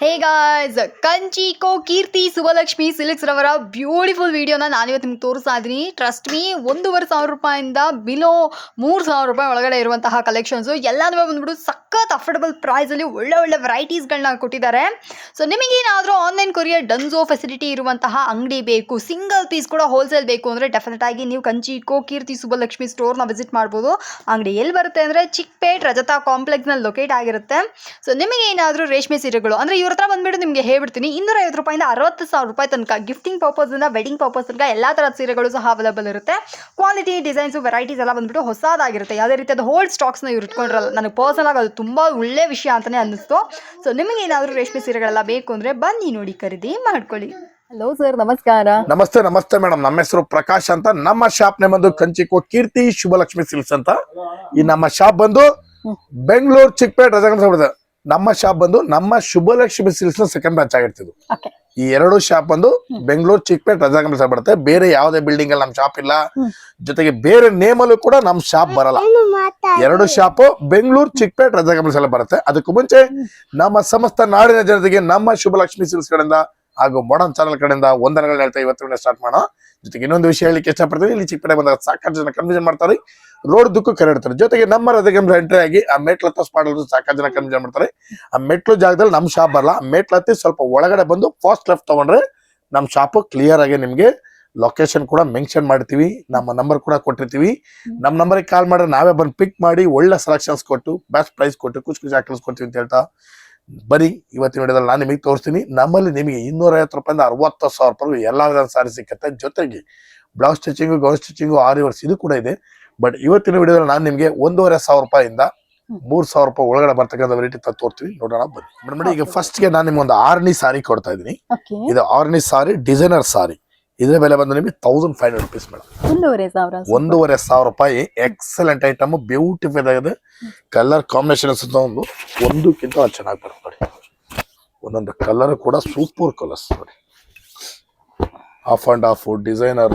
ಹೇ guys Kanchi ಕೋ Keerthi Subbalakshmi silks ರವರ beautiful ವಿಡಿಯೋನ ನಾನಿವತ್ತು ನಿಮ್ಗೆ ತೋರಿಸ್ತಾ ಇದ್ದೀನಿ ಟ್ರಸ್ಟ್ ಮೀ ಒಂದೂವರೆ ಸಾವಿರ ರೂಪಾಯಿಂದ ಬಿಲೋ ಮೂರು ಸಾವಿರ ರೂಪಾಯಿ ಒಳಗಡೆ ಇರುವಂತಹ ಕಲೆಕ್ಷನ್ಸು ಎಲ್ಲನೂ ಬಂದ್ಬಿಟ್ಟು ಸಖತ್ ಅಫೋರ್ಡಬಲ್ ಪ್ರೈಸಲ್ಲಿ ಒಳ್ಳೆ ಒಳ್ಳೆ ವೆರೈಟೀಸ್ಗಳನ್ನ ಕೊಟ್ಟಿದ್ದಾರೆ ಸೊ ನಿಮಗೇನಾದರೂ ಆನ್ಲೈನ್ ಕೊರಿಯರ್ ಡನ್ಸೋ ಫೆಸಿಲಿಟಿ ಇರುವಂತಹ ಅಂಗಡಿ ಬೇಕು ಸಿಂಗಲ್ ಪೀಸ್ ಕೂಡ ಹೋಲ್ಸೇಲ್ ಬೇಕು ಅಂದರೆ ಡೆಫಿನೆಟ್ ಆಗಿ ನೀವು ಕಂಚಿ ಕೋ ಕೀರ್ತಿ ಸುಭಲಕ್ಷ್ಮಿ ಸ್ಟೋರ್ನ ವಿಸಿಟ್ ಮಾಡ್ಬೋದು ಅಂಗಡಿ ಎಲ್ಲಿ ಬರುತ್ತೆ ಅಂದರೆ ಚಿಕ್ಕಪೇಟ್ ರಜತಾ ಕಾಂಪ್ಲೆಕ್ಸ್ನಲ್ಲಿ ಲೊಕೇಟ್ ಆಗಿರುತ್ತೆ ಸೊ ನಿಮಗೆ ಏನಾದರೂ ರೇಷ್ಮೆ ಸೀರೆಗಳು ಅಂದರೆ ಇವ್ರ ಹತ್ರ ಬಂದ್ಬಿಟ್ಟು ನಿಮಗೆ ಹೇಳ್ಬಿಡ್ತೀನಿ. ಇನ್ನೂರ ಐವತ್ತು ರೂಪಾಯಿಂದ ಅರವತ್ತು ಸಾವಿರ ರೂಪಾಯಿ ತನಕ ಗಿಫ್ಟಿಂಗ್ ಪರ್ಪಸ್ನ ವೆಡ್ಡಿಂಗ್ ಪರ್ಪಸ್ ತನಕ ಎಲ್ಲ ಥರದ ಸೀರೆಗಳು ಸಹ ಅವೈಲೇಬಲ್ ಇರುತ್ತೆ. ಕ್ವಾಲಿಟಿ ಡಿಸೈನ್ಸ್ ವೆರೈಟೀಸ್ ಎಲ್ಲ ಬಂದ್ಬಿಟ್ಟು ಹೊಸದಾಗಿರುತ್ತೆ. ಯಾವುದೇ ರೀತಿಯಾದ ಹೋಲ್ಡ್ ಸ್ಟಾಕ್ಸ್ನ ಇವ್ರು ಇಟ್ಕೊಂಡಿರಲ್ಲ. ನನಗೆ ಪರ್ಸನಲ್ ಆಗಿ ಅದು ತುಂಬ ಒಳ್ಳೆ ವಿಷಯ ಅಂತಾನೆ ಅನ್ನಿಸ್ತು. ಸೊ ನಿಮಗೆ ಏನಾದರೂ ರೇಷ್ಮೆ ಸೀರೆಗಳೆಲ್ಲ ಬೇಕು ಅಂದ್ರೆ ಬನ್ನಿ ನೋಡಿ ಖರೀದಿ ಮಾಡ್ಕೊಳ್ಳಿ. ಹಲೋ ಸರ್ ನಮಸ್ಕಾರ. ನಮಸ್ತೆ ನಮಸ್ತೆ ಮೇಡಮ್. ನಮ್ಮ ಹೆಸರು ಪ್ರಕಾಶ್ ಅಂತ. ನಮ್ಮ ಶಾಪ್ ನೇಮ್ ಬಂದು ಕಂಚಿಕೋ ಕೀರ್ತಿ ಶುಭಲಕ್ಷ್ಮಿ ಸಿಲ್ಸ್ ಅಂತ. ಈ ನಮ್ಮ ಶಾಪ್ ಬಂದು ಬೆಂಗಳೂರು ಚಿಕ್ಕಪೇಟೆ ಬರ್ತದೆ ನಮ್ಮ ಶಾಪ್ ಬಂದು ನಮ್ಮ ಶುಭಲಕ್ಷ್ಮಿ ಸಿಲ್ಕ್ಸ್ನ ಸೆಕೆಂಡ್ ಬ್ರಾಂಚ್ ಆಗಿರ್ತಿದ್ವು ಈ ಎರಡು ಶಾಪ್ ಬಂದು ಬೆಂಗಳೂರು ಚಿಕ್ಕಪೇಟೆ ಸಹ ಬರುತ್ತೆ. ಬೇರೆ ಯಾವುದೇ ಬಿಲ್ಡಿಂಗ್ ಅಲ್ಲಿ ನಮ್ ಶಾಪ್ ಇಲ್ಲ. ಜೊತೆಗೆ ಬೇರೆ ನೇಮ್ ಅಲ್ಲೂ ಕೂಡ ನಮ್ ಶಾಪ್ ಬರಲ್ಲ. ಎರಡು ಶಾಪ್ ಬೆಂಗಳೂರು ಚಿಕ್ಕಪೇಟ್ ಎಲ್ಲ ಬರುತ್ತೆ. ಅದಕ್ಕೂ ಮುಂಚೆ ನಮ್ಮ ಸಮಸ್ತ ನಾಡಿನ ಜನತೆಗೆ ನಮ್ಮ ಶುಭಲಕ್ಷ್ಮಿ ಸಿಲ್ಕ್ಸ್ ಕಡೆಯಿಂದ ಹಾಗೂ ಮಾಡರ್ನ್ ಚಾನಲ್ ಕಡೆಯಿಂದ ವಂದನೆಗಳು ಹೇಳ್ತಾ ಇವತ್ತು ಸ್ಟಾರ್ಟ್ ಮಾಡೋಣ. ಜೊತೆಗೆ ಇನ್ನೊಂದು ವಿಷಯ ಹೇಳಿಕ್ಕೆ ಇಷ್ಟಪಡ್ತೀನಿ. ಇಲ್ಲಿ ಚಿಕ್ಕಪೇಟೆ ಬಂದಾಗ ಸಾಕಷ್ಟು ಜನ ಕನ್ಫ್ಯೂಷನ್ ಮಾಡ್ತಾರೆ. ರೋಡ್ ದುಕ್ಕು ಕರೆ ಇಡ್ತಾರೆ. ಜೊತೆಗೆ ನಮ್ಮ ರಥಗಂಬ್ರ ಎಂಟ್ರಿ ಆಗಿ ಆ ಮೆಟ್ಲು ಹತ್ತ ಮಾಡಲು ಸಾಕಷ್ಟು ಜನ ಕನ್ಫ್ಯೂಸ್ ಮಾಡ್ತಾರೆ. ಆ ಮೆಟ್ಲು ಜಾಗದಲ್ಲಿ ನಮ್ಮ ಶಾಪ್ ಬರಲ್ಲ. ಮೆಟ್ಲು ಹತ್ತಿ ಸ್ವಲ್ಪ ಒಳಗಡೆ ಬಂದು ಫಾಸ್ಟ್ ಲೆಫ್ಟ್ ತಗೊಂಡ್ರೆ ನಮ್ಮ ಶಾಪ್ ಕ್ಲಿಯರ್ ಆಗಿ ನಿಮಗೆ ಲೊಕೇಶನ್ ಕೂಡ ಮೆನ್ಷನ್ ಮಾಡ್ತೀವಿ. ನಮ್ಮ ನಂಬರ್ ಕೂಡ ಕೊಟ್ಟಿರ್ತೀವಿ. ನಮ್ಮ ನಂಬರ್ಗೆ ಕಾಲ್ ಮಾಡಿದ್ರೆ ನಾವೇ ಬಂದು ಪಿಕ್ ಮಾಡಿ ಒಳ್ಳೆ ಸೆಲೆಕ್ಷನ್ಸ್ ಕೊಟ್ಟು ಬೆಸ್ಟ್ ಪ್ರೈಸ್ ಕೊಟ್ಟು ಖುಷಿ ಖುಷಿ ಕೊಡ್ತೀವಿ ಅಂತ ಹೇಳ್ತಾ ಬರಿ ಇವತ್ತಿನ ವಿಡಿಯೋದಲ್ಲಿ ನಾನು ನಿಮಗೆ ತೋರಿಸ್ತೀನಿ. ನಮ್ಮಲ್ಲಿ ನಿಮಗೆ ಇನ್ನೂರ ಐವತ್ತು ರೂಪಾಯಿಂದ ಅರವತ್ತು ಸಾವಿರ ರೂಪಾಯಿ ಎಲ್ಲ ವಿಧದ ಸಾರಿ ಸಿಕ್ಕತ್ತೆ. ಜೊತೆಗೆ blouse stitching gown stitching aari works ಇದು ಕೂಡ ಇದೆ. ಬಟ್ ಇವತ್ತಿನ ವಿಡಿಯೋದಲ್ಲಿ ನಾನು ನಿಮಗೆ ಒಂದೂವರೆ ಸಾವಿರ ರೂಪಾಯಿಂದ ಮೂರ್ ಸಾವಿರ ರೂಪಾಯಿ ಒಳಗಡೆ ಬರ್ತಕ್ಕಂಥ ವೆರೈಟಿ ತಂದು ತೋರ್ತೀವಿ. ನೋಡೋಣ ಬನ್ನಿ. ಮೇಡಮ್ ಈಗ ಫಸ್ಟ್ಗೆ ನಾನು ನಿಮ್ಗೆ ಒಂದು ಆರ್ನಿ ಸಾರಿ ಕೊಡ್ತಾ ಇದೀನಿ ಇದು ಆರ್ನಿ ಸಾರಿ ಡಿಸೈನರ್ ಸಾರಿ. ಇದ್ರ ಬೆಲೆ ಬಂದು ನಿಮಗೆ thousand five hundred rupees madam ಒಂದೂವರೆ ಸಾವಿರ ಒಂದೂವರೆ ಸಾವಿರ ರೂಪಾಯಿ ಎಕ್ಸಲೆಂಟ್ ಐಟಮ್ ಬ್ಯೂಟಿಫುಲ್ ಆಗಿದೆ. ಕಲರ್ ಕಾಂಬಿನೇಷನ್ ಒಂದು ಒಂದಕ್ಕಿಂತ ಒಂದು ಚೆನ್ನಾಗಿ ಬರುತ್ತೆ ನೋಡಿ. ಒಂದೊಂದು ಕಲರ್ ಕೂಡ ಸೂಪರ್ ಕಲರ್ಸ್ ನೋಡಿ. ಆಫ್ ಅಂಡ್ ಆಫ್ ಡಿಸೈನರ್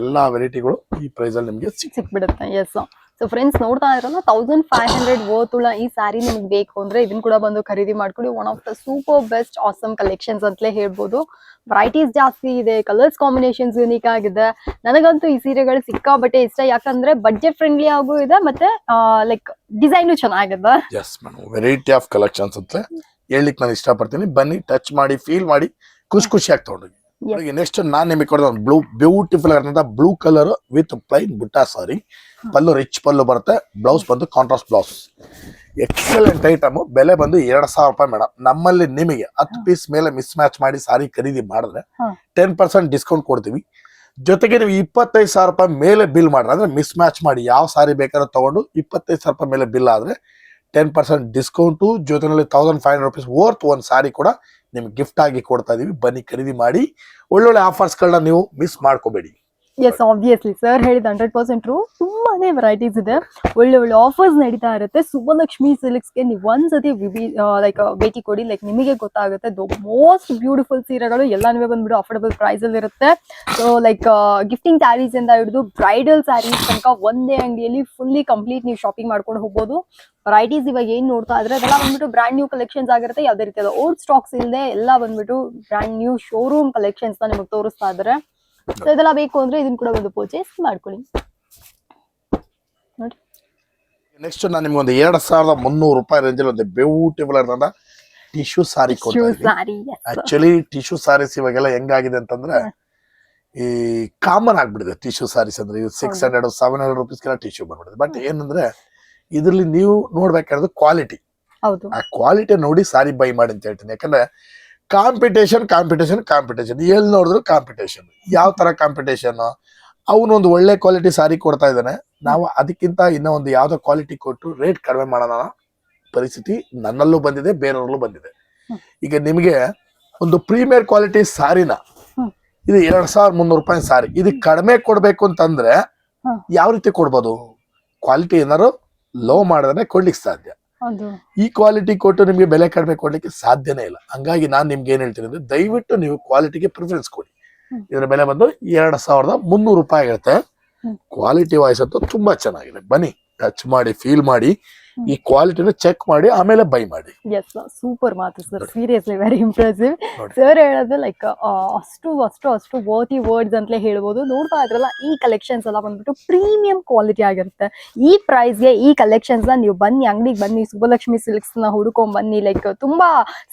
ಎಲ್ಲ ವೆರೈಟಿಗಳು ಈ ಪ್ರೈಸ್ ಅಲ್ಲಿ ನಿಮಗೆ ಸಿಕ್ ಸಿಕ್ಬಿಡುತ್ತೆ ಎಸ್ ಸೊ ಫ್ರೆಂಡ್ಸ್ ನೋಡ್ತಾ ಇದ್ರಲ್ಲ ತೌಸಂಡ್ ಫೈವ್ ಹಂಡ್ರೆಡ್ ಉಳ್ಳ ಈ ಸಾರಿ ನಿಮ್ಗೆ ಬೇಕು ಅಂದ್ರೆ ಇದನ್ನ ಕೂಡ ಬಂದು ಖರೀದಿ ಮಾಡ್ಕೊಳ್ಳಿ. One of the super best awesome collections ಅಂತಲೇ ಹೇಳ್ಬೋದು. ವೆರೈಟೀಸ್ ಜಾಸ್ತಿ ಇದೆ ಕಲರ್ಸ್ ಕಾಂಬಿನೇಷನ್ಸ್ ಯುನೀಕ್ ಆಗಿದೆ. ನನಗಂತೂ ಈ ಸೀರೆಗಳು ಸಿಕ್ಕಾಬಟ್ಟೆ ಇಷ್ಟ ಯಾಕಂದ್ರೆ ಬಜೆಟ್ ಫ್ರೆಂಡ್ಲಿ ಆಗೂ ಇದೆ ಮತ್ತೆ ಲೈಕ್ ಡಿಸೈನು ಚೆನ್ನಾಗಿದೆ. Yes madam variety of collections ಅಂತ. ಹೇಳಲಿಕ್ಕೆ ನಾನು ಇಷ್ಟಪಡ್ತೀನಿ. ಬನ್ನಿ ಟಚ್ ಮಾಡಿ ಫೀಲ್ ಮಾಡಿ ಖುಷಿ ಖುಷಿಯಾಗಿ ತಗೊಂಡೋಗಿ. ನೆಕ್ಸ್ಟ್ ನಾನು ನಿಮಗೆ ಕೊಡೋದು ಒಂದು blue beautiful ಆಗಿರ್ತಂತ blue colour with plain butta sari pallu rich ಪಲ್ಲು ಬರುತ್ತೆ ಬ್ಲೌಸ್ ಬಂದು ಕಾಂಟ್ರಾಸ್ಟ್ ಬ್ಲೌಸ್ ಎಕ್ಸಲೆಂಟ್ ಐಟಮ್ ಬೆಲೆ ಬಂದು ಎರಡ್ ಸಾವಿರ ರೂಪಾಯಿ ಮೇಡಮ್ ನಮ್ಮಲ್ಲಿ ನಿಮಗೆ ಹತ್ತು ಪೀಸ್ ಮೇಲೆ ಮಿಸ್ ಮ್ಯಾಚ್ ಮಾಡಿ ಸಾರಿ ಖರೀದಿ ಮಾಡಿದ್ರೆ. ಟೆನ್ ಪರ್ಸೆಂಟ್ ಡಿಸ್ಕೌಂಟ್ ಕೊಡ್ತೀವಿ. ಜೊತೆಗೆ ನೀವು ಇಪ್ಪತ್ತೈದು ಸಾವಿರ ರೂಪಾಯಿ ಮೇಲೆ ಬಿಲ್ ಮಾಡ್ರೆ ಅಂದ್ರೆ ಮಿಸ್ ಮ್ಯಾಚ್ ಮಾಡಿ ಯಾವ ಸಾರಿ ಬೇಕಾದ್ರೂ ತಗೊಂಡು ಇಪ್ಪತ್ತೈದು ಸಾವಿರ ರೂಪಾಯಿ ಮೇಲೆ ಬಿಲ್ ಆದ್ರೆ ಟೆನ್ ಪರ್ಸೆಂಟ್ ಡಿಸ್ಕೌಂಟು ಜೊತೆನಲ್ಲಿ thousand five hundred rupees worth ಒಂದು ಸಾರಿ ಕೂಡ ನಿಮ್ಗೆ ಗಿಫ್ಟ್ ಆಗಿ ಕೊಡ್ತಾ ಇದೀವಿ. ಬನ್ನಿ ಖರೀದಿ ಮಾಡಿ. ಒಳ್ಳೊಳ್ಳೆ ಆಫರ್ಸ್ಗಳನ್ನ ನೀವು ಮಿಸ್ ಮಾಡ್ಕೋಬೇಡಿ. ಎಸ್ ಆಬ್ವಿಯಸ್ಲಿ ಸರ್ ಹೇಳಿದ ಹಂಡ್ರೆಡ್ ಪರ್ಸೆಂಟ್ ಟ್ರೂ ತುಂಬಾನೇ ವೆರೈಟೀಸ್ ಇದೆ. ಒಳ್ಳೆ ಒಳ್ಳೆ ಆಫರ್ಸ್ ನಡೀತಾ ಇರುತ್ತೆ. ಸುಬ್ಬಲಕ್ಷ್ಮಿ ಸಿಲ್ಕ್ಸ್ಗೆ ನೀವು ಒಂದ್ಸತಿ ವಿವಿ ಲೈಕ್ ಭೇಟಿ ಕೊಡಿ. ಲೈಕ್ ನಿಮಗೆ ಗೊತ್ತಾಗುತ್ತೆ. ದ ಮೋಸ್ಟ್ ಬ್ಯೂಟಿಫುಲ್ ಸೀರೆಗಳು ಎಲ್ಲಾನು ಬಂದ್ಬಿಟ್ಟು ಅಫೋರ್ಡಬಲ್ ಪ್ರೈಸ್ ಅಲ್ಲಿ ಇರುತ್ತೆ. ಸೊ ಲೈಕ್ ಗಿಫ್ಟಿಂಗ್ ಸ್ಯಾರೀಸ್ ಇಂದ ಹಿಡಿದು ಬ್ರೈಡಲ್ ಸ್ಯಾರೀಸ್ ತನಕ ಒಂದೇ ಅಂಗಡಿಯಲ್ಲಿ ಫುಲ್ಲಿ ಕಂಪ್ಲೀಟ್ ನೀವು ಶಾಪಿಂಗ್ ಮಾಡ್ಕೊಂಡು ಹೋಗ್ಬೋದು. ವೆರೈಟೀಸ್ ಇವಾಗ ಏನ್ ನೋಡ್ತಾ ಇದ್ರೆ ಅದೆಲ್ಲ ಬಂದ್ಬಿಟ್ಟು ಬ್ರಾಂಡ್ ನ್ಯೂ ಕಲೆಕ್ಷನ್ಸ್ ಆಗಿರುತ್ತೆ. ಯಾವುದೇ ರೀತಿಯಾದ ಓಲ್ಡ್ ಸ್ಟಾಕ್ಸ್ ಇಲ್ಲದೆ ಎಲ್ಲ ಬಂದ್ಬಿಟ್ಟು ಬ್ರಾಂಡ್ ನ್ಯೂ ಶೋರೂಮ್ ಕಲೆಕ್ಷನ್ಸ್ ನಿಮಗೆ ತೋರಿಸ್ತಾ ಇದ್ದಾರೆ ಸೊ ಇದೆಲ್ಲ ಬೇಕು ಅಂದ್ರೆ ಇದನ್ನ ಕೂಡ ಒಂದು ಪರ್ಚೇಸ್ ಮಾಡ್ಕೊಳ್ಳಿ. ನೋಡಿ. ನೆಕ್ಸ್ಟ್ ನಾನು ನಿಮಗೆ ಒಂದು ಎರಡ್ ಸಾವಿರದ ಮುನ್ನೂರು ರೂಪಾಯಿ ರೇಂಜಲ್ಲಿ ಒಂದು ಬ್ಯೂಟಿಫುಲ್ ಇರ್ತದ tissue sari actually tissue saris ಇವಾಗೆಲ್ಲ ಹೆಂಗಾಗಿದೆ ಅಂತಂದ್ರೆ ಈ ಕಾಮನ್ ಆಗ್ಬಿಡಿದೆ ಟಿಶ್ಯೂ ಸಾರೀಸ್ ಅಂದ್ರೆ ಸಿಕ್ಸ್ ಹೌದು. ಹಂಡ್ರೆಡ್ ಸೆವೆನ್ ಹಂಡ್ರೆಡ್ ರುಪೀಸ್ಗೆಲ್ಲ ಟಿಶ್ಯೂ ಬಂದ್ಬಿಟ್ಟಿದೆ. ಬಟ್ ಏನಂದ್ರೆ ಇದರಲ್ಲಿ ನೀವು ನೋಡ್ಬೇಕಾದ್ರೆ ಕ್ವಾಲಿಟಿ ಹೌದು. ಆ ಕ್ವಾಲಿಟಿ ನೋಡಿ ಸಾರಿ ಬೈ ಮಾಡಿ ಅಂತ ಹೇಳ್ತೀನಿ. ಯಾಕಂದ್ರೆ ಕಾಂಪಿಟೇಷನ್ ಕಾಂಪಿಟೇಷನ್ ಕಾಂಪಿಟೇಷನ್ ಎಲ್ಲಿ ನೋಡಿದ್ರು ಕಾಂಪಿಟೇಷನ್ ಯಾವ ತರ ಕಾಂಪಿಟೇಷನ್ ಅವನೊಂದು ಒಳ್ಳೆ ಕ್ವಾಲಿಟಿ ಸಾರಿ ಕೊಡ್ತಾ ಇದ್ದಾನೆ. ನಾವು ಅದಕ್ಕಿಂತ ಇನ್ನೂ ಒಂದು ಯಾವ್ದೋ ಕ್ವಾಲಿಟಿ ಕೊಟ್ಟು ರೇಟ್ ಕಡಿಮೆ ಮಾಡೋಣ ಪರಿಸ್ಥಿತಿ ನನ್ನಲ್ಲೂ ಬಂದಿದೆ ಬೇರೆಯವ್ರಲ್ಲೂ ಬಂದಿದೆ. ಈಗ ನಿಮಗೆ ಒಂದು ಪ್ರೀಮಿಯರ್ ಕ್ವಾಲಿಟಿ ಸಾರಿನ ಇದು ಎರಡ್ ಸಾವಿರದ ಮುನ್ನೂರು ರೂಪಾಯಿ ಸಾರಿ ಇದು ಕಡಿಮೆ ಕೊಡ್ಬೇಕು ಅಂತಂದ್ರೆ ಯಾವ ರೀತಿ ಕೊಡ್ಬೋದು? ಕ್ವಾಲಿಟಿ ಏನಾದ್ರು ಲೋ ಮಾಡಿದ್ರೆ ಕೊಡ್ಲಿಕ್ಕೆ ಸಾಧ್ಯ. ಈ ಕ್ವಾಲಿಟಿ ಕೊಟ್ಟು ನಿಮಗೆ ಬೆಲೆ ಕಡಿಮೆ ಕೊಡ್ಲಿಕ್ಕೆ ಸಾಧ್ಯನೇ ಇಲ್ಲ. ಹಂಗಾಗಿ ನಾನು ನಿಮ್ಗೆ ಏನ್ ಹೇಳ್ತೀನಿ ಅಂದ್ರೆ ದಯವಿಟ್ಟು ನೀವು ಕ್ವಾಲಿಟಿಗೆ ಪ್ರಿಫರೆನ್ಸ್ ಕೊಡಿ. ಇದರ ಬೆಲೆ ಬಂದು ಎರಡ್ ಸಾವಿರದ ಮುನ್ನೂರು ರೂಪಾಯಿ ಆಗಿರುತ್ತೆ ಕ್ವಾಲಿಟಿ ವಾಯ್ಸ್ ಅಂತೂ ತುಂಬಾ ಚೆನ್ನಾಗಿದೆ. ಬನ್ನಿ ಟಚ್ ಮಾಡಿ ಫೀಲ್ ಮಾಡಿ. ಈ ಕ್ವಾಲಿಟಿನ ಚೆಕ್ ಮಾಡಿ ಆಮೇಲೆ ಬೈ ಮಾಡಿ. ಎಸ್ ಸೂಪರ್ ಮಾತು sir seriously very impressive sir ಹೇಳೋದು ಲೈಕ್ ಅಷ್ಟು ಅಷ್ಟು ಅಷ್ಟು ವರ್ತಿ ವರ್ಡ್ಸ್ ಅಂತಲೇ ಹೇಳ್ಬೋದು. ನೋಡ್ತಾ ಇದ್ರಲ್ಲ ಈ ಕಲೆಕ್ಷನ್ಸ್ ಎಲ್ಲ ಬಂದ್ಬಿಟ್ಟು ಪ್ರೀಮಿಯಂ ಕ್ವಾಲಿಟಿ ಆಗಿರುತ್ತೆ. ಈ ಪ್ರೈಸ್ಗೆ ಈ ಕಲೆಕ್ಷನ್ಸ್ನ ನೀವು ಬನ್ನಿ ಅಂಗಡಿಗೆ ಬನ್ನಿ ಸುಬ್ಬಲಕ್ಷ್ಮಿ ಸಿಲ್ಕ್ಸ್ನ ಹುಡ್ಕೊಂಡ್ ಬನ್ನಿ ಲೈಕ್ ತುಂಬಾ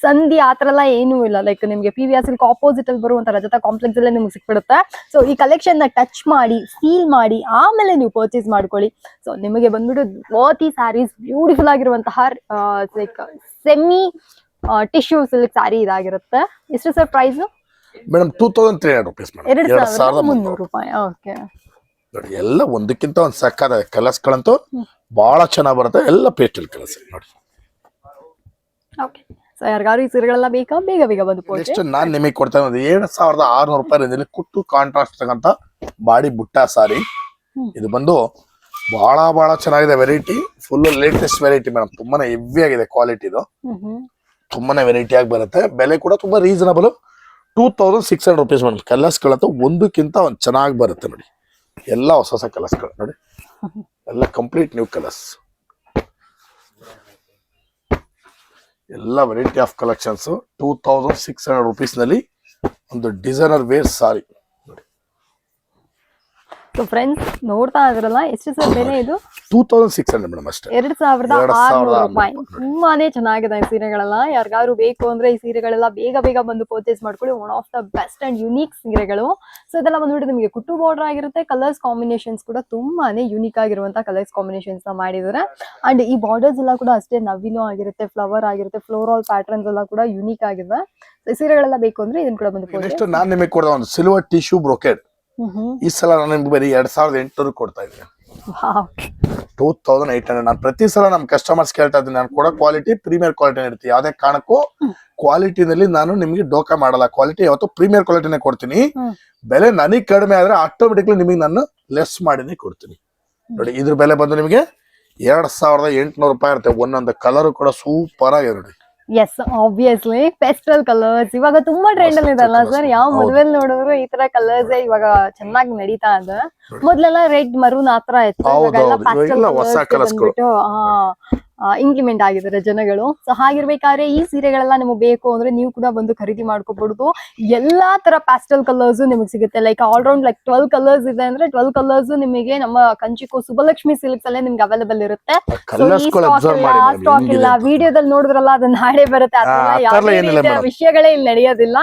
ಸಂಧಿ ಆ ಥರ ಎಲ್ಲ ಏನೂ ಇಲ್ಲ. ಲೈಕ್ ನಿಮಗೆ P V R silk opposite ಅಲ್ಲಿ ಬರುವಂತ ರಜತ ಕಾಂಪ್ಲೆಕ್ಸ್ ಅಲ್ಲೇ ನಿಮ್ಗೆ ಸಿಕ್ಬಿಡುತ್ತೆ. ಸೊ ಈ ಕಲೆಕ್ಷನ್ನ ನ ಟಚ್ ಮಾಡಿ ಫೀಲ್ ಮಾಡಿ ಆಮೇಲೆ ನೀವು ಪರ್ಚೇಸ್ ಮಾಡ್ಕೊಳ್ಳಿ. ಸೊ ನಿಮಗೆ ಬಂದ್ಬಿಟ್ಟು ವರ್ತಿ ಸ್ಯಾರೀಸ್ ಬ್ಯೂಟಿಫುಲ್ ಆಗಿರುವಂತಹ like semi tissue silk sari ಇದಾಗಿರುತ್ತೆ. ಎಷ್ಟು sir price madam two thousand three hundred rupees ಎರಡ್ ಸಾವಿರದ ಮುನ್ನೂರು ರೂಪಾಯಿ. ಓಕೆ ನೋಡಿ ಎಲ್ಲ ಒಂದಕ್ಕಿಂತ ಒಂದ್ ಸಕ್ಕದ ಕಲರ್ಸ್ಗಳಂತೂ ಬಹಳ ಚೆನ್ನಾಗಿ ಬರುತ್ತೆ. ಎಲ್ಲ ಪೇಸ್ಟಲ್ ಕಲರ್ಸ್ ನೋಡಿ. ಓಕೆ ಸೊ ಯಾರಿಗಾರು ಈ ಸೀರೆಗಳೆಲ್ಲ ಬೇಕಾ? ಬೇಗ ಬೇಗ ಬಂದು ನೆಕ್ಸ್ಟ್ ನಾನು ನಿಮಗೆ ಕೊಡ್ತಾ ಇರೋದು ಏಳು ಸಾವಿರದ ಆರುನೂರು ರೂಪಾಯಿ ರೇಂಜಲ್ಲಿ ಕುಟ್ಟು ಕಾಂಟ್ರಾಸ್ಟ್ ತಗೊಂತ ಬಾಡಿ ಬುಟ್ಟ ಸಾರಿ ಇದು ಬಂದು ಬಹಳ ಬಹಳ ಚೆನ್ನಾಗಿದೆ variety full latest variety madam ತುಂಬಾನೇ ಹೆವಿ ಆಗಿದೆ ಕ್ವಾಲಿಟಿ ಇದು. ತುಂಬಾನೇ ವೆರೈಟಿ ಆಗಿ ಬರುತ್ತೆ. ಬೆಲೆ ಕೂಡ ತುಂಬಾ reasonable two thousand six hundred rupees madam ಕಲರ್ಸ್ಗಳಂತೂ ಒಂದಕ್ಕಿಂತ ಒಂದು ಚೆನ್ನಾಗಿ ಬರುತ್ತೆ ನೋಡಿ. ಎಲ್ಲ ಹೊಸ ಹೊಸ ಕಲರ್ಸ್ಗಳು ನೋಡಿ. ಎಲ್ಲ ಕಂಪ್ಲೀಟ್ ನ್ಯೂ ಕಲರ್ಸ್ ಎಲ್ಲ variety of collections two thousand six hundred ರುಪೀಸ್ನಲ್ಲಿ ಒಂದು designer wear sari so friends ನೋಡ್ತಾ ಇದ್ರಲ್ಲ ಎಷ್ಟು ಸರ್ ಬೆಲೆ ಇದು? Two thousand six hundred madam ಅಷ್ಟೇ. ಎರಡ್ ಸಾವಿರದ ಆರ್ನೂರು ರೂಪಾಯಿ. ತುಂಬಾನೇ ಚೆನ್ನಾಗಿದೆ ಈ ಸೀರೆಗಳೆಲ್ಲ. ಯಾರಿಗಾದ್ರು ಬೇಕು ಅಂದ್ರೆ ಈ ಸೀರೆಗಳೆಲ್ಲ ಬೇಗ ಬೇಗ ಬಂದು ಪರ್ಚೇಸ್ ಮಾಡ್ಕೊಳ್ಳಿ. One of the best and unique ಸೀರೆಗಳು. ಸೊ ಇದೆಲ್ಲ ಬಂದ್ಬಿಟ್ಟು ನಿಮಗೆ ಕುಟ್ಟು ಬಾರ್ಡರ್ ಆಗಿರುತ್ತೆ. ಕಲರ್ಸ್ ಕಾಂಬಿನೇಷನ್ಸ್ ಕೂಡ ತುಂಬಾನೇ ಯುನೀಕ್ ಆಗಿರುವಂತಹ ಕಲರ್ಸ್ ಕಾಂಬಿನೇಷನ್ಸ್ನ ಮಾಡಿದ್ದಾರೆ. ಅಂಡ್ ಈ ಬಾರ್ಡರ್ಸ್ ಎಲ್ಲ ಕೂಡ ಅಷ್ಟೇ ನವಿಲು ಆಗಿರುತ್ತೆ ಫ್ಲವರ್ ಆಗಿರುತ್ತೆ ಫ್ಲೋರಲ್ ಪ್ಯಾಟರ್ನ್ಸ್ ಎಲ್ಲ ಕೂಡ ಯುನೀಕ್ ಆಗಿದೆ. ಸೀರೆಗಳೆಲ್ಲ ಬೇಕು ಅಂದ್ರೆ ಇದನ್ನ ಕೂಡ ಬಂದು ನಾನು ನಿಮಗೆ ಕೊಡ್ದ ಒಂದು ಸಿಲ್ವರ್ ಟಿಶ್ಯೂ ಬ್ರೊಕೆಡ್ ಈ ಸಲ ನಾನು ನಿಮ್ಗೆ ಬರೀ ಎರಡ್ ಸಾವಿರದ ಎಂಟುನೂರು ಕೊಡ್ತಾ ಇದ್ದೀನಿ. ಟೂ ತೌಸಂಡ್ ಏಟ್ ಹಂಡ್ರೆಡ್ ನಾನು ಪ್ರತಿ ಸಲ ನಮ್ಮ ಕಸ್ಟಮರ್ಸ್ ಕೇಳ್ತಾ ಇದ್ದೀನಿ ನಾನು ಕೊಡೋ ಕ್ವಾಲಿಟಿ ಪ್ರೀಮಿಯರ್ ಕ್ವಾಲಿಟಿ ಇರ್ತೀವಿ ಯಾವುದೇ ಕಾರಣಕ್ಕೂ ಕ್ವಾಲಿಟಿನಲ್ಲಿ ನಾನು ನಿಮಗೆ ಡೋಕಾ ಮಾಡಲ್ಲ. ಕ್ವಾಲಿಟಿ ಯಾವತ್ತು ಪ್ರೀಮಿಯರ್ ಕ್ವಾಲಿಟಿನೇ ಕೊಡ್ತೀನಿ. ಬೆಲೆ ನನಗೆ ಕಡಿಮೆ ಆದ್ರೆ ಆಟೋಮೆಟಿಕ್ಲಿ ನಿಮಗೆ ನಾನು ಲೆಸ್ ಮಾಡಿನೇ ಕೊಡ್ತೀನಿ. ನೋಡಿ ಇದ್ರ ಬೆಲೆ ಬಂದು ನಿಮಗೆ ಎರಡ್ ಸಾವಿರದ ಎಂಟುನೂರು ರೂಪಾಯಿ ಇರುತ್ತೆ. ಒಂದೊಂದು ಕಲರ್ ಕೂಡ ಸೂಪರ್ ಆಗಿದೆ ನೋಡಿ. ಎಸ್ ಆಬ್ವಿಯಸ್ಲಿ ಪೆಸ್ಟಲ್ ಕಲರ್ಸ್ ಇವಾಗ ತುಂಬಾ ಟ್ರೆಂಡ್ ಅಲ್ಲಿ ಇದಲ್ಲ. ಸರ್ ಯಾವ ಮದುವೆ ಮದುವೆಲ್ ನೋಡಿದ್ರು ಈ ತರ ಕಲರ್ಸ್ ಇವಾಗ ಚೆನ್ನಾಗಿ ನಡೀತಾ ಇದೆ. ಮೊದ್ಲೆಲ್ಲ ರೆಡ್ ಮರೂನ್ ಆತರ ಇತ್ತು. ಹೊಸ ಗಳು. ಬಂದ್ಬಿಟ್ಟು ಇಂಪ್ಲಿಮೆಂಟ್ ಆಗಿದ್ದಾರೆ ಜನಗಳು. ಸೊ ಹಾಗಿರ್ಬೇಕಾದ್ರೆ ಈ ಸೀರೆಗಳೆಲ್ಲ ನಿಮಗೆ ಬೇಕು ಅಂದ್ರೆ ನೀವು ಕೂಡ ಬಂದು ಖರೀದಿ ಮಾಡ್ಕೋಬಹುದು ಎಲ್ಲಾ ತರ ಪ್ಯಾಸ್ಟಲ್ ಕಲರ್ಸ್ ನಿಮಗೆ ಸಿಗುತ್ತೆ. Like all round like twelve colours ಇದೆ ಅಂದ್ರೆ ಟ್ವೆಲ್ ಕಲರ್ಸ್ ನಿಮಗೆ ನಮ್ಮ ಕಂಚಿಕೋ ಸುಬ್ಬಲಕ್ಷ್ಮಿ ಸಿಲ್ಕ್ಸ್ ಅಲ್ಲೇ ನಿಮ್ಗೆ ಅವೈಲೇಬಲ್ ಇರುತ್ತೆ. ಸ್ಟಾಕ್ ಇಲ್ಲ ವಿಡಿಯೋದಲ್ಲಿ ನೋಡಿದ್ರಲ್ಲ ಅದು ನಾಳೆ ಬರುತ್ತೆ. ವಿಷಯಗಳೇ ಇಲ್ಲಿ ನಡೆಯೋದಿಲ್ಲ.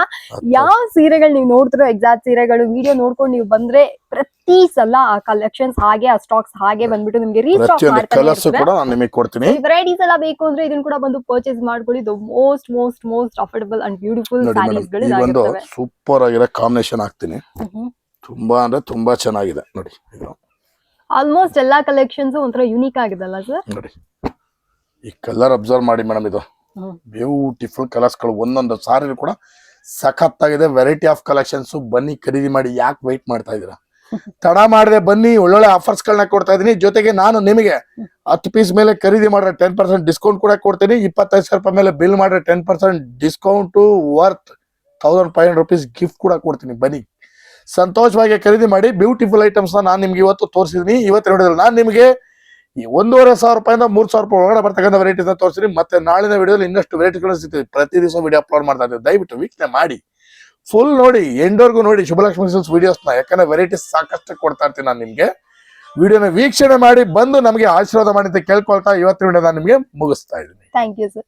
ಯಾವ ಸೀರೆಗಳು ನೀವು ನೋಡ್ತಿರೋ ಎಕ್ಸಾಕ್ಟ್ ಸೀರೆಗಳು ವಿಡಿಯೋ ನೋಡ್ಕೊಂಡು ನೀವು ಬಂದ್ರೆ ಪ್ರತಿ ಸಲ ಆ ಕಲೆಕ್ಷನ್ಸ್ ಹಾಗೆ ಆ ಸ್ಟಾಕ್ಸ್ ಹಾಗೆ ಬಂದ್ಬಿಟ್ಟು ನಿಮ್ಗೆ ರೀಸ್ಟಾಕ್ ನಿಮಗೆ ಕೊಡ್ತೀನಿ. ವೆರೈಟೀಸ್ ಎಲ್ಲ ಬೇಕು ಅಂದ್ರೆ ಇದನ್ನ ಕೂಡ ಬಂದು ಪರ್ಚೇಸ್ ಮಾಡ್ಕೊಳ್ಳಿ. Most most most affordable and beautiful ಸ್ಯಾರೀಸ್ಗಳು super ಆಗಿರೋ ಕಾಂಬಿನೇಷನ್ ಹಾಕ್ತೀನಿ. ತುಂಬಾ ಅಂದ್ರೆ ತುಂಬಾ ಚೆನ್ನಾಗಿದೆ. ನೋಡಿ ಆಲ್ಮೋಸ್ಟ್ ಎಲ್ಲಾ ಕಲೆಕ್ಷನ್ಸ್ ಒಂಥರ ಯುನೀಕ್ ಆಗಿದಲ್ಲ ಸರ್ ನೋಡಿ. ಈ ಕಲರ್ ಅಬ್ಸರ್ವ್ ಮಾಡಿ ಮೇಡಮ್ ಇದು. ಬ್ಯೂಟಿಫುಲ್ ಕಲರ್ಸ್ಗಳು. ಒಂದೊಂದು ಸಾರಿ ಕೂಡ ಸಖತ್ತಾಗಿದೆ. ವೆರೈಟಿ ಆಫ್ ಕಲೆಕ್ಷನ್ಸ್ ಬನ್ನಿ ಖರೀದಿ ಮಾಡಿ ಯಾಕೆ ವೈಟ್ ಮಾಡ್ತಾ ಇದೀರಾ ತಡ ಮಾಡದೆ ಬನ್ನಿ, ಒಳ್ಳೊಳ್ಳೆ ಆಫರ್ಸ್ ಗಳನ್ನ ಕೊಡ್ತಾ ಇದೀನಿ. ಜೊತೆಗೆ ನಾನು ನಿಮಗೆ ಹತ್ತು ಪೀಸ್ ಮೇಲೆ ಖರೀದಿ ಮಾಡಿದ್ರೆ ಟೆನ್ ಪರ್ಸೆಂಟ್ ಡಿಸ್ಕೌಂಟ್ ಕೂಡ ಕೊಡ್ತೀನಿ. ಇಪ್ಪತ್ತೈದು ಸಾವಿರ ರೂಪಾಯಿ ಮೇಲೆ ಬಿಲ್ ಮಾಡಿದ್ರೆ ten percent discount worth thousand five hundred rupees gift ಕೂಡ ಕೊಡ್ತೀನಿ. ಬನ್ನಿ. ಸಂತೋಷವಾಗಿ ಖರೀದಿ ಮಾಡಿ ಬ್ಯೂಟಿಫುಲ್ ಐಟಮ್ಸ್ ನಾನು ನಿಮ್ಗೆ ಇವತ್ತು ತೋರಿಸಿದೀನಿ. ಇವತ್ತು ನೋಡಿದ್ರೆ ನಾನು ನಿಮಗೆ ಈ ಒಂದೂವರೆ ಸಾವಿರ ರೂಪಾಯಿಂದ ಮೂರ್ ಸಾವಿರ ರೂಪಾಯಿ ಒಳಗಡೆ ಬರ್ತಕ್ಕಂಥ ವೆರೈಟೀಸ್ ತೋರಿಸ್ತೀನಿ ಮತ್ತೆ ನಾಳಿನ ವಿಡಿಯೋದಲ್ಲಿ ಇನ್ನಷ್ಟು ವೆರೈಟಿಗಳು ಸಿಗ್ತೀವಿ ಪ್ರತಿ ದಿವಸ ವಿಡಿಯೋ ಅಪ್ಲೋಡ್ ಮಾಡ್ತಾ ಇದ್ದೀವಿ ದಯವಿಟ್ಟು ವೀಕ್ಷಣೆ ಮಾಡಿ. ಫುಲ್ ನೋಡಿ, ಎಂಡೋರ್ಗು ನೋಡಿ ಶುಭಲಕ್ಷ್ಮಿ ಸಿಲ್ಸ್ ವಿಡಿಯೋಸ್ನ ಯಾಕಂದ್ರೆ ವೆರೈಟೀಸ್ ಸಾಕಷ್ಟು ಕೊಡ್ತಾ ಇರ್ತೀನಿ ನಾನು ನಿಮ್ಗೆ. ವಿಡಿಯೋನ ವೀಕ್ಷಣೆ ಮಾಡಿ ಬಂದು ನಮಗೆ ಆಶೀರ್ವಾದ ಮಾಡಿ ಅಂತ ಕೇಳ್ಕೊಳ್ತಾ ಇವತ್ತಿನ ವಿಡಿಯೋ ನಾನು ನಿಮಗೆ ಮುಗಿಸ್ತಾ ಇದ್ದೀನಿ. Thank you sir